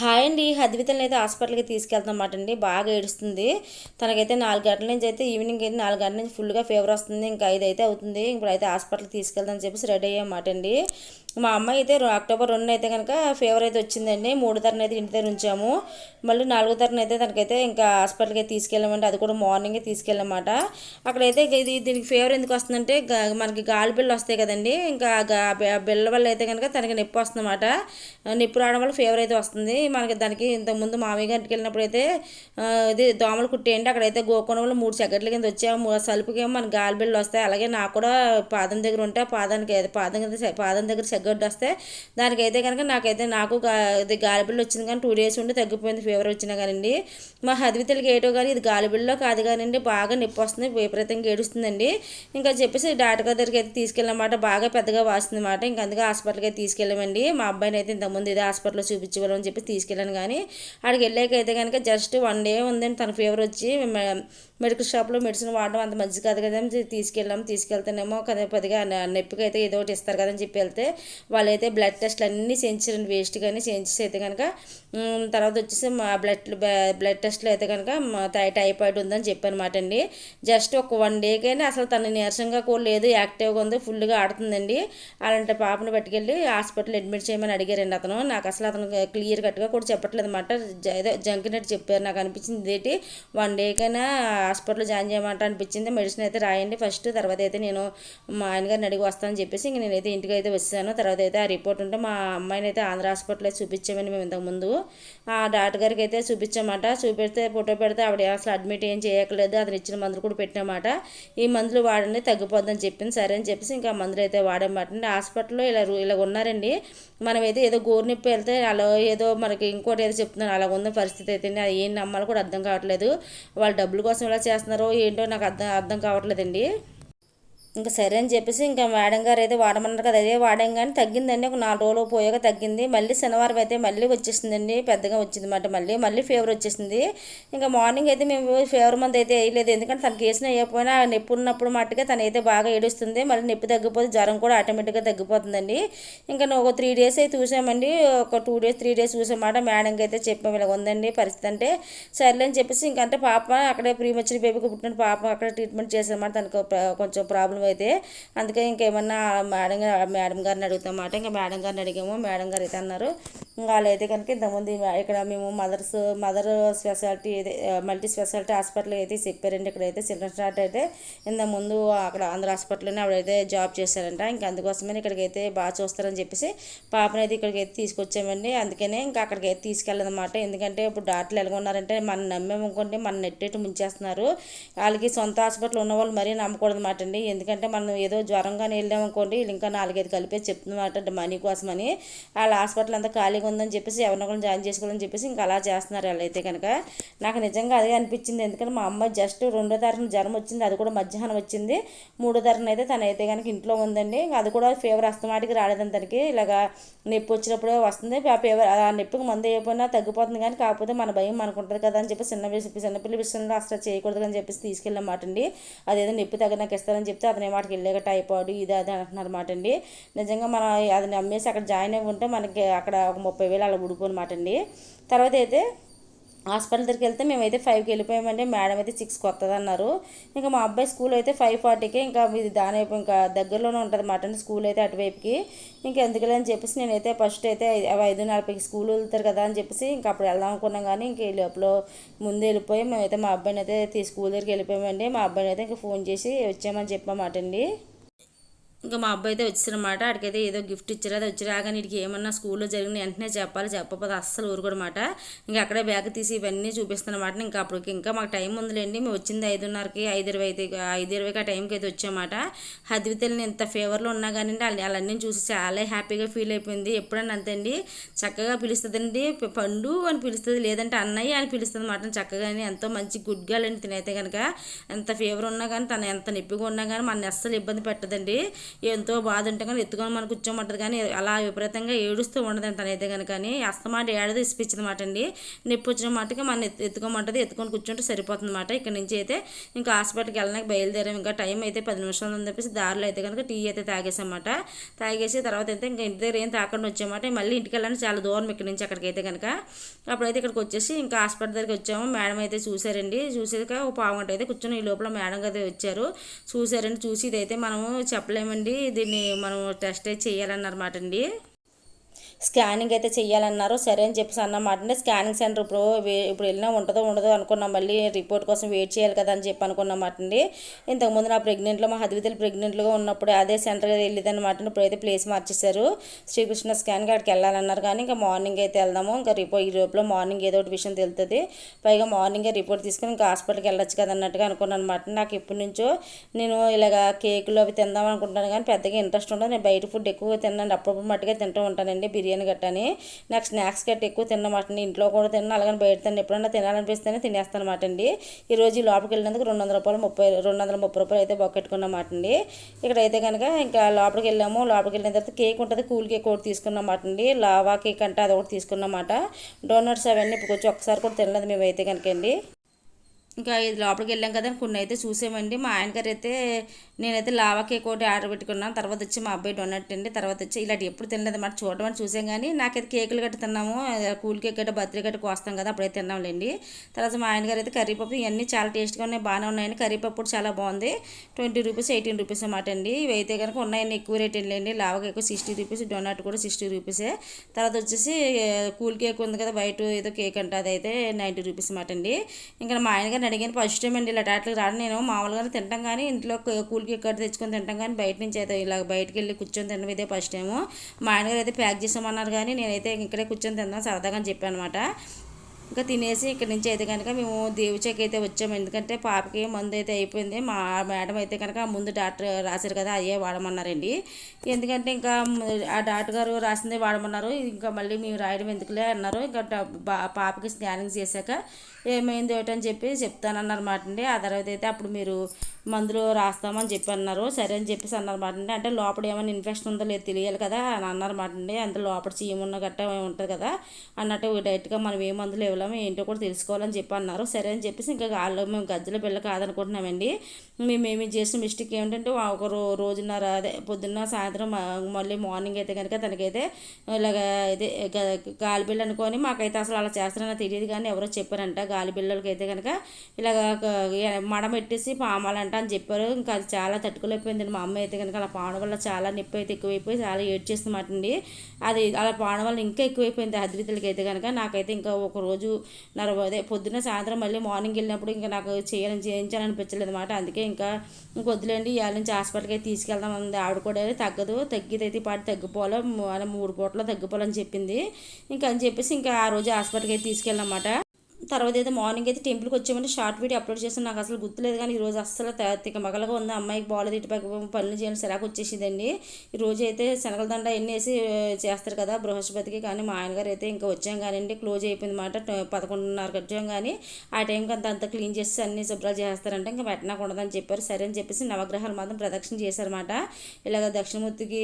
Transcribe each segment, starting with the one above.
Hi అండి. హద్వితల్ని అయితే హాస్పిటల్కి తీసుకెళ్తామాట అండి బాగా ఏడుస్తుంది. తనకైతే నాలుగు గంటల నుంచి అయితే ఈవినింగ్ అయితే నాలుగు గంటల నుంచి ఫుల్గా ఫీవర్ వస్తుంది. ఇంకా ఐదు అయితే అవుతుంది. ఇప్పుడు అయితే హాస్పిటల్కి తీసుకెళ్దామని చెప్పేసి రెడీ అయ్యామాట అండి మా అమ్మాయి అయితే అక్టోబర్ రెండు అయితే కనుక ఫీవర్ అయితే వచ్చిందండి. మూడు తరన అయితే ఇంటి దగ్గర ఉంచాము. మళ్ళీ నాలుగో తరన అయితే తనకైతే ఇంకా హాస్పిటల్కి తీసుకెళ్ళామంటే అది కూడా మార్నింగే తీసుకెళ్ళమాట. అక్కడైతే ఇది దీనికి ఫీవర్ ఎందుకు వస్తుందంటే మనకి గాలి బిళ్ళు వస్తాయి కదండి. ఇంకా బిళ్ళ వల్ల అయితే కనుక తనకి నొప్పి వస్తుందన్నమాట. నొప్పి రావడం వల్ల ఫీవర్ అయితే వస్తుంది. మనకి దానికి ఇంతకుముందు మామయ్య గారికి వెళ్ళినప్పుడు అయితే ఇది దోమలు కుట్టేయండి. అక్కడైతే గోకోణం వల్ల మూడు సెకండ్ల కింద వచ్చాము. సలుపుకేమో మనకి గాలి బిళ్ళు వస్తాయి. అలాగే నాకు కూడా పాదం దగ్గర ఉంటే పాదానికి పాదం కింద పాదం దగ్గర సెగ్గొడ్డు వస్తే దానికైతే కనుక నాకైతే నాకు ఇది గాలిబిళ్ళు వచ్చింది కానీ టూ డేస్ ఉండి తగ్గిపోయింది ఫీవర్ వచ్చినా కానివ్వండి. మా హద్వితలకి ఏటో కానీ ఇది గాలిబిళ్ళలో కాదు కానివ్వండి బాగా నొప్పి వస్తుంది విపరీతంగా ఏడుస్తుందండి. ఇంకా చెప్పేసి డాక్టర్ గారి దగ్గరికి అయితే తీసుకెళ్ళమాట బాగా పెద్దగా వాస్తుంది మాట ఇంకా అందుకే హాస్పిటల్కి అయితే తీసుకెళ్ళామండి. మా అబ్బాయిని అయితే ఇంతకుముందు ఇదే హాస్పిటల్లో చూపించవాలని చెప్పి తీసుకెళ్ళాను కానీ అక్కడికి వెళ్ళాక అయితే కనుక జస్ట్ వన్ డే ఉందండి తన ఫీవర్ వచ్చి. మె- మెడికల్ షాప్లో మెడిసిన్ వాడడం అంత మంచిది కాదు కదా అని తీసుకెళ్ళాం తీసుకెళ్తేనేమో కదా పదిగా నొప్పికి అయితే ఏదో ఒకటి ఇస్తారు కదని చెప్పి వెళ్తే. వాళ్ళైతే బ్లడ్ టెస్ట్లు అన్నీ చేయించారండి వేస్ట్ కానీ చేయించేసి అయితే కనుక తర్వాత వచ్చేసి మా బ్లడ్ బ్లడ్ టెస్ట్లు అయితే కనుక టై- టైఫాయిడ్ ఉందని చెప్పనమాట అండి. జస్ట్ ఒక వన్ డేకైనా అసలు తను నీరసంగా కూడా లేదు యాక్టివ్గా ఉంది ఫుల్గా ఆడుతుందండి. అలాంటి పాపను పట్టుకెళ్ళి హాస్పిటల్ అడ్మిట్ చేయమని అడిగారండి అతను. నాకు అసలు అతను క్లియర్ కట్గా కూడా చెప్పట్లేదు అనమాట ఏదో జంకినట్టు చెప్పారు నాకు అనిపించింది ఏంటి వన్ డేకైనా హాస్పిటల్ జాయిన్ చేయమంట అనిపించింది. మెడిసిన్ అయితే రాయండి ఫస్ట్ తర్వాత అయితే నేను మా ఆయన గారిని అడిగి వస్తానని చెప్పేసి ఇంక నేనైతే ఇంటికి అయితే వచ్చాను తర్వాత అయితే ఆ రిపోర్ట్ ఉంటే మా అమ్మాయిని అయితే ఆంధ్ర హాస్పిటల్ చూపించామని మేము ఇంతకుముందు ఆ డాక్టర్ గారికి అయితే చూపించామాట. చూపెడితే ఫోటో పెడితే ఆవిడ అసలు అడ్మిట్ ఏం చేయట్లేదు అతను ఇచ్చిన మందులు కూడా పెట్టినమాట. ఈ మందులు వాడండి తగ్గిపోద్దని చెప్పింది. సరే అని చెప్పేసి ఇంకా మందులు అయితే వాడమాట. అండి హాస్పిటల్లో ఇలా ఇలా ఉన్నారండి. మనమైతే ఏదో గోరు నొప్పి వెళ్తే అలా ఏదో మనకి ఇంకోటి ఏదో చెప్తున్నారు. అలా ఉన్న పరిస్థితి అయితే అది ఏం నమ్మాలో కూడా అర్థం కావట్లేదు. వాళ్ళు డబ్బుల కోసం ఇలా చేస్తున్నారో ఏంటో నాకు అర్థం అర్థం కావట్లేదండి. ఇంకా సరే అని చెప్పేసి ఇంకా మేడం గారు అయితే వాడమన్నారు కదా అదే వాడాం కానీ తగ్గిందండి. ఒక నాలుగు రోజులు పోయాక తగ్గింది. మళ్ళీ శనివారం అయితే మళ్ళీ వచ్చేసిందండి. పెద్దగా వచ్చింది అన్నమాట మళ్ళీ. మళ్ళీ ఫీవర్ వచ్చేసింది. ఇంకా మార్నింగ్ అయితే మేము ఫీవర్ మంది అయితే వేయలేదు. ఎందుకంటే తనకి వేసిన వేయకపోయినా నొప్పి ఉన్నప్పుడు మట్టుగా తనైతే అయితే బాగా ఏడుస్తుంది. మళ్ళీ నొప్పి తగ్గిపోతే జ్వరం కూడా ఆటోమేటిక్గా తగ్గిపోతుందండి. ఇంకా నువ్వు ఒక త్రీ డేస్ అయితే చూసామండి. ఒక టూ డేస్ త్రీ డేస్ చూసామాట. మేడంకి అయితే చెప్పాము ఇలా ఉందండి పరిస్థితి అంటే సర్లే అని చెప్పేసి ఇంకంటే పాప అక్కడే ప్రీ బేబీకి పుట్టిన పాప అక్కడ ట్రీట్మెంట్ చేసామాట తనకు కొంచెం ప్రాబ్లం అయితే అందుకే ఇంకేమన్నా మేడం మేడం గారిని అడుగుతామాట ఇంకా మేడం గారిని అడిగాము. మేడం గారు అయితే అన్నారు ఇంకా అయితే కనుక ఇంతకుముందు ఇక్కడ మేము మదర్స్ మదర్ స్పెషాలిటీ అయితే మల్టీ స్పెషాలిటీ హాస్పిటల్ అయితే చెప్పారండి ఇక్కడైతే చిల్డ్రన్స్ హార్ట్ అయితే ఇంత ముందు అక్కడ ఆంధ్ర హాస్పిటల్లోనే ఆవిడైతే జాబ్ చేశారంట. ఇంకా అందుకోసమే ఇక్కడికి అయితే బాగా చూస్తారని చెప్పేసి పాపనైతే అయితే ఇక్కడికి అయితే తీసుకొచ్చామండి. అందుకనే ఇంకా అక్కడికి అయితే తీసుకెళ్ళదన్నమాట. ఎందుకంటే ఇప్పుడు డాక్టర్లు ఎలాగ ఉన్నారంటే మనం నమ్మేమనుకోండి మన నెట్టేట్టు ముంచేస్తున్నారు. వాళ్ళకి సొంత హాస్పిటల్ ఉన్న వాళ్ళు మరీ నమ్మకూడదన్నమాట అండి. ఎందుకంటే మనం ఏదో జ్వరంగానే వెళ్ళామనుకోండి వీళ్ళు ఇంకా నాలుగైదు కలిపే చెప్తున్నమాట మనీ కోసమని. వాళ్ళ హాస్పిటల్ అంతా ఖాళీగా ఉందని చెప్పేసి ఎవరినొకరు జాయిన్ చేసుకోవాలని చెప్పేసి ఇంకా అలా చేస్తున్నారు వాళ్ళైతే కనుక. నాకు నిజంగా అదే అనిపించింది. ఎందుకంటే మా అమ్మాయి జస్ట్ రెండో తారీఖున జ్వరం వచ్చింది. అది కూడా మధ్యాహ్నం వచ్చింది. మూడో తారీఖున అయితే తను అయితే కనుక ఇంట్లో ఉందండి. అది కూడా ఫీవర్ అస్తమాటికి రాలేదని తనకి ఇలాగా నొప్పి వచ్చినప్పుడే వస్తుంది. ఆ ఫీవర్ ఆ నొప్పికి మందు అయిపోయినా తగ్గిపోతుంది కానీ కాకపోతే మన భయం మనకు ఉంటుంది కదా అని చెప్పి చిన్న విషయం చిన్నపిల్ల విషయంలో అసలు చేయకూడదు అని చెప్పేసి తీసుకెళ్ళమాట అండి. అదేదో నొప్పి తగ్గ నాకు ఇస్తారని చెప్తే అతని వాటికి వెళ్ళాక టైఫాయిడ్ ఇది అది అంటున్నారు మాట అండి. నిజంగా మనం అది నమ్మేసి అక్కడ జాయిన్ అయి ఉంటే మనకి అక్కడ ఒక ముప్పై వేలు అలా ఉడిపోనమాట అండి. తర్వాత అయితే హాస్పిటల్ దగ్గరికి వెళ్తే మేమైతే ఫైవ్కి వెళ్ళిపోయామండి. మేడం అయితే సిక్స్కి వస్తుంది అన్నారు ఇంకా మా అబ్బాయి స్కూల్ అయితే ఫైవ్ ఫార్టీకి ఇంకా ఇది దాని వైపు ఇంకా దగ్గరలోనే ఉంటుంది మాట స్కూల్ అయితే అటువైపుకి. ఇంకా ఎందుకులే అని చెప్పేసి నేనైతే ఫస్ట్ అయితే ఐదు నలభైకి స్కూల్ వెళ్తారు కదా అని చెప్పేసి ఇంకా అప్పుడు వెళ్దాం అనుకున్నాం కానీ ఇంక ఈ లోపల ముందు వెళ్ళిపోయి మేమైతే మా అబ్బాయిని అయితే స్కూల్ దగ్గరికి వెళ్ళిపోయామండి. మా అబ్బాయిని అయితే ఇంకా ఫోన్ చేసి వచ్చామని చెప్పామాట అండి. ఇంకా మా అబ్బాయి అయితే వచ్చిరన్నమాట. ఆడికైతే ఏదో గిఫ్ట్ ఇచ్చారు అది వచ్చి కానీ వీడికి ఏమన్నా స్కూల్లో జరిగిన వెంటనే చెప్పాలి చెప్పకపోతే అస్సలు ఊరుకోడమాట. ఇంకా అక్కడే బ్యాగ్ తీసి ఇవన్నీ చూపిస్తున్నమాట ఇంకా అప్పటికి ఇంకా మాకు టైం ఉందిలేండి మేము వచ్చింది ఐదున్నరకి ఐదు ఇరవై అయితే ఐదు ఇరవైకి ఆ టైంకి అయితే వచ్చామాట. హద్వితల్ని ఇంత ఫేవర్లో ఉన్నా కానీ వాళ్ళ వాళ్ళన్నీ చూసి చాలా హ్యాపీగా ఫీల్ అయిపోయింది. ఎప్పుడన్నా అంతండి అండి చక్కగా పిలుస్తుందండి పండు అని పిలుస్తుంది లేదంటే అన్నయ్య అని పిలుస్తుంది మాట చక్కగానే. ఎంతో మంచి గుడ్ గర్ల్ అని తినైతే కనుక ఎంత ఫీవర్ ఉన్నా కానీ తను ఎంత నొప్పిగా ఉన్నా కానీ మన అస్సలు ఇబ్బంది పెట్టదండి. ఎంతో బాధ ఉంటే కానీ ఎత్తుకొని మనం కూర్చోమంటది కానీ అలా విపరీతంగా ఏడుస్తూ ఉండదు తనైతే కనుక అస్తమాట ఏడాది ఇప్పించింది అండి. నొప్పి వచ్చిన మాటకి మన ఎత్తుకోమంటది ఎత్తుకొని కూర్చుంటే సరిపోతుంది మాట. ఇక్కడ నుంచి అయితే ఇంకా హాస్పిటల్కి వెళ్ళడానికి బయలుదేరాం. ఇంకా టైం అయితే పది నిమిషాలు ఉందని చెప్పేసి దారిలో అయితే కనుక టీ అయితే తాగేసామాట తాగేసి తర్వాత అయితే ఇంకా ఇంటి దగ్గర ఏం తాకుండా వచ్చామాట మళ్ళీ ఇంటికి వెళ్ళాలని చాలా దూరం ఇక్కడ నుంచి అక్కడికైతే కనుక. అప్పుడైతే ఇక్కడికి వచ్చేసి ఇంకా హాస్పిటల్ దగ్గరికి వచ్చాము. మేడం అయితే చూసారండి చూసాక ఒక పావు గంట అయితే కూర్చొని ఈ లోపల మేడం అయితే వచ్చారు. చూసారండి చూసి ఇదైతే మనము చెప్పలేమండి. దీన్ని మనం టెస్ట్ అయితే చేయాలన్నమాట అండి. స్కానింగ్ అయితే చెయ్యాలన్నారు. సరే అని చెప్పేసి అన్నమాట అంటే స్కానింగ్ సెంటర్ ఇప్పుడు ఇప్పుడు వెళ్ళినా ఉంటుందో ఉండదో అనుకున్నాం. మళ్ళీ రిపోర్ట్ కోసం వెయిట్ చేయాలి కదా అని చెప్పి అనుకున్నమాట అండి. ఇంతకుముందు నా ప్రెగ్నెంట్లో మా హద్వితలు ప్రెగ్నెంట్గా ఉన్నప్పుడు అదే సెంటర్ వెళ్ళేది అనమాట ఇప్పుడు అయితే ప్లేస్ మార్చేశారు. శ్రీకృష్ణ స్కాన్కి అక్కడికి వెళ్ళాలన్నారు కానీ ఇంకా మార్నింగ్ అయితే వెళ్దాము. ఇంకా రిపోర్ట్ ఈ లోపల మార్నింగ్ ఏదో ఒకటి విషయం తెలుస్తుంది పైగా మార్నింగే రిపోర్ట్ తీసుకుని ఇంకా హాస్పిటల్కి వెళ్ళొచ్చు కదా అన్నట్టుగా అనుకున్నాను అనమాట నాకు ఎప్పటి నుంచో నేను ఇలాగ కేకులు అవి తిందాం అనుకుంటాను కానీ పెద్దగా ఇంట్రెస్ట్ ఉండదు. నేను బయట ఫుడ్ ఎక్కువ తిన్నాను. అప్పుడప్పుడు మట్టుగా తింటూ ఉంటానండి. బిర్యానీ బిర్యానీ గట్టని. నాకు స్నాక్స్ గట్ట ఎక్కువ తిన్నమాట. ఇంట్లో కూడా తిన్నా. అలాగని బయట తిన్న ఎప్పుడన్నా తినాలనిపిస్తేనే తినేస్తాను అనమాట అండి ఈరోజు లోపలికి వెళ్ళినందుకు రెండు వందల రూపాయలు ముప్పై రెండు వందల ముప్పై రూపాయలు అయితే బొక్కెట్టుకున్నమాట అండి. ఇక్కడ అయితే కనుక ఇంకా లోపలికి వెళ్ళాము. లోపలికి వెళ్ళిన తర్వాత కేక్ ఉంటుంది. కూల్ కేక్ ఒకటి తీసుకున్నమాట అండి. లావా కేక్ అంటే అది ఒకటి తీసుకున్నమాట. డోనట్స్ అవన్నీ ఇప్పుడు కొంచెం ఒకసారి కూడా తినలేదు మేమైతే కనుక అండి. ఇంకా ఇది లోపలికి వెళ్ళాం కదా కొన్ని అయితే చూసామండి. మా ఆయన గారు అయితే నేనైతే లావా కేక్ ఒకటి ఆర్డర్ పెట్టుకున్నాను. తర్వాత వచ్చి మా అబ్బాయి డొనట్ అండి. తర్వాత వచ్చి ఇలాంటి ఎప్పుడు తినలేదు మాట చూడడం అని చూసాం కానీ నాకైతే కేకులు గట్ట తిన్నాము. కూల్ కేక్ గట్ట బర్త్డే గట్ట కోస్తాం కదా అప్పుడైతే తిన్నాంలేండి. తర్వాత మా ఆయన గారు అయితే కర్రీపప్పు ఇవన్నీ చాలా టేస్ట్గా ఉన్నాయి బాగానే ఉన్నాయండి. కర్రీపప్పు కూడా చాలా బాగుంది. ట్వంటీ రూపీస్ ఎయిటీన్ రూపీస్ అన్నమాట అండి. ఇవి అయితే కనుక ఉన్నాయని ఎక్కువ రేట్ వెళ్ళండి lava cake sixty rupees donut కూడా సిక్స్టీ రూపీసే. తర్వాత వచ్చేసి కూల్ కేక్ ఉంది కదా బయట ఏదో కేక్ అంటే అదైతే నైంటీ రూపీస్ అన్నమాట అండి. ఇంకా మా ఆయన గారు అడిగాను ఫస్ట్ టైం అండి ఇలా టాట్లకి రాను. నేను మామూలుగానే తింటాం కానీ ఇంట్లో కూల్కి ఇక్కడ తెచ్చుకొని తింటాం కానీ బయట నుంచి అయితే ఇలా బయటకు వెళ్ళి కూర్చొని తినడం ఇదే ఫస్ట్ టైము. మా ఆయనగారు అయితే ప్యాక్ చేసామన్నారు కానీ నేనైతే ఇక్కడే కూర్చొని తిందాం సరదాగా చెప్పాను అనమాట ఇంకా తినేసి ఇక్కడ నుంచి అయితే కనుక మేము దేవుచెక్ అయితే వచ్చాము. ఎందుకంటే పాపకి మందు అయితే అయిపోయింది. మా మేడం అయితే కనుక ముందు డాక్టర్ రాశారు కదా అయ్యే వాడమన్నారండి. ఎందుకంటే ఇంకా ఆ డాక్టర్ గారు రాసిందే వాడమన్నారు. ఇంకా మళ్ళీ మేము రాయడం ఎందుకులే అన్నారు. ఇంకా పాపకి స్కానింగ్ చేశాక ఏమైంది ఏమిటని చెప్పి చెప్తానన్నమాట అండి. ఆ తర్వాత అయితే అప్పుడు మీరు మందులు రాస్తామని చెప్పి అన్నారు. సరే అని చెప్పేసి అన్నారన్నమాట అండి. అంటే లోపల ఏమైనా ఇన్ఫెక్షన్ ఉందో లేదో తెలియాలి కదా అని అన్నారన్నమాట అండి. అంత లోపల చీమున్న గట్ట ఉంటుంది కదా అన్నట్టు డైరెక్ట్గా మనం ఏ మందులు ఇవ్వలేము ఏంటో కూడా తెలుసుకోవాలని చెప్పి అన్నారు సరే అని చెప్పేసి ఇంకా వాళ్ళు మేము గజ్జల పిల్ల కాదనుకుంటున్నామండి. మేము ఏమి చేసిన మిస్టేక్ ఏమిటంటే ఒక రోజున్నర అదే పొద్దున్న సాయంత్రం మళ్ళీ మార్నింగ్ అయితే కనుక తనకైతే ఇలాగ అయితే గాలి అనుకొని మాకైతే అసలు అలా చేస్తారని తెలియదు కానీ ఎవరో చెప్పారంట. గాలిబిల్లలకి అయితే కనుక ఇలాగ మడమెట్టేసి పామాలంట అని చెప్పారు. ఇంకా అది చాలా తట్టుకోలేకపోయింది. మా అమ్మ అయితే కనుక అలా పాడడం వల్ల చాలా నొప్పి అయితే ఎక్కువైపోయి చాలా ఏడ్చేస్తున్నమాట అండి. అది అలా పాడడం వల్ల ఇంకా ఎక్కువైపోయింది. హద్రితలకి అయితే కనుక నాకైతే ఇంకా ఒక రోజు నర అదే పొద్దున్న సాయంత్రం మళ్ళీ మార్నింగ్ వెళ్ళినప్పుడు ఇంకా నాకు చేయాలని చేయించాలనిపించలేదు అనమాట అందుకే ఇంకా ఇంకొద్దులేండి ఇవాళ నుంచి హాస్పిటల్కి అయితే తీసుకెళ్దాం అంది ఆవిడ కూడా తగ్గదు తగ్గిదైతే పాటు తగ్గిపోవాలి మూడు పూటలో తగ్గిపోవాలని చెప్పింది. ఇంకా అని చెప్పేసి ఇంకా ఆ రోజు హాస్పిటల్కి అయితే తర్వాత అయితే మార్నింగ్ అయితే టెంపుల్కి వచ్చామంటే షార్ట్ వీడియో అప్లోడ్ చేసాను నాకు అసలు గుర్తులేదు కానీ ఈరోజు అస్సలు తిక మగలగా ఉంది అమ్మాయికి బాగాలేదు ఇటు పనులు చేయాలి సిరాకు వచ్చేసిందండి. ఈరోజు అయితే శనగల దండ ఎన్ని వేసి చేస్తారు కదా బృహస్పతికి కానీ మా ఆయనగారు అయితే ఇంకా వచ్చాం కానీ క్లోజ్ అయిపోయింది మాట పదకొండున్నరకు వచ్చాం కానీ ఆ టైంకి అంత అంతా క్లీన్ చేసి అన్ని శుభ్రాలు చేస్తారంటే. ఇంకా పెట్టడానికి ఉండదని చెప్పారు. సరే అని చెప్పేసి నవగ్రహాలు మాత్రం ప్రదక్షిణ చేశారన్నమాట ఇలాగ దక్షిణమూర్తికి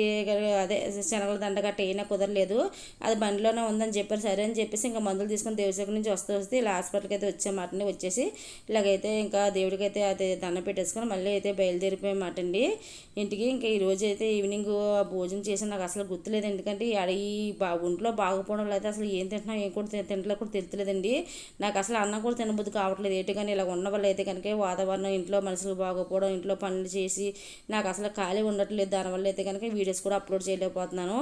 అదే శనగల దండ గట్ట అయినా కుదరలేదు. అది బండిలోనే ఉందని చెప్పారు. సరే అని చెప్పేసి ఇంకా మందులు తీసుకొని దేవసేపు నుంచి వస్తూ వస్తే ఇలా హాస్పిటల్కి అయితే వచ్చామాట వచ్చేసి ఇలాగైతే ఇంకా దేవుడికి అయితే అది దండ పెట్టేసుకొని మళ్ళీ అయితే బయలుదేరిపోయామాట అండి. ఇంటికి ఇంకా ఈరోజు అయితే ఈవినింగ్ భోజనం చేసి నాకు అసలు గుర్తులేదు. ఎందుకంటే ఈ బా ఒంట్లో బాగపోవడం అయితే అసలు ఏం తింటున్నా ఏం కూడా తింటలో కూడా తెలుతులేదండి నాకు అసలు అన్నం కూడా తినబుద్ధి కావట్లేదు. ఏంటి కానీ ఇలా ఉన్న వాళ్ళు అయితే కనుక వాతావరణం ఇంట్లో మనుషులు బాగోపోవడం ఇంట్లో పనులు చేసి నాకు అసలు ఖాళీ ఉండట్లేదు. దానివల్ల అయితే కనుక వీడియోస్ కూడా అప్లోడ్ చేయలేకపోతున్నాను.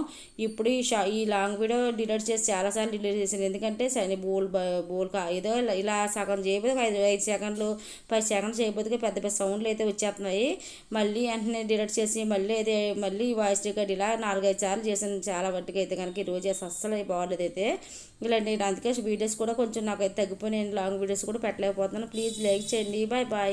ఇప్పుడు ఈ షా ఈ లాంగ్ వీడియో డిలీట్ చేసి చాలాసార్లు డిలీట్ చేశాను. ఎందుకంటే సరే బోల్ బోల్ ఏదో ఇలా సగం చేయబోతు ఐదు ఐదు సెకండ్లు పది సెకండ్లు చేయబోతే పెద్ద పెద్ద సౌండ్లు అయితే వచ్చేస్తున్నాయి మళ్ళీ వెంటనే డిలీట్ చేసి మళ్ళీ అయితే మళ్ళీ వాయిస్ రికార్డ్ ఇలా నాలుగైదు సార్లు చేసాను చాలా మట్టుకు అయితే కనుక ఈరోజు అస్సలు బాగోలేదు అయితే. ఇలాంటి అందుకే వీడియోస్ కూడా కొంచెం నాకు అయితే తగ్గిపోయినాయి. లాంగ్ వీడియోస్ కూడా పెట్టలేకపోతున్నాను. ప్లీజ్ లైక్ చేయండి. Bye bye.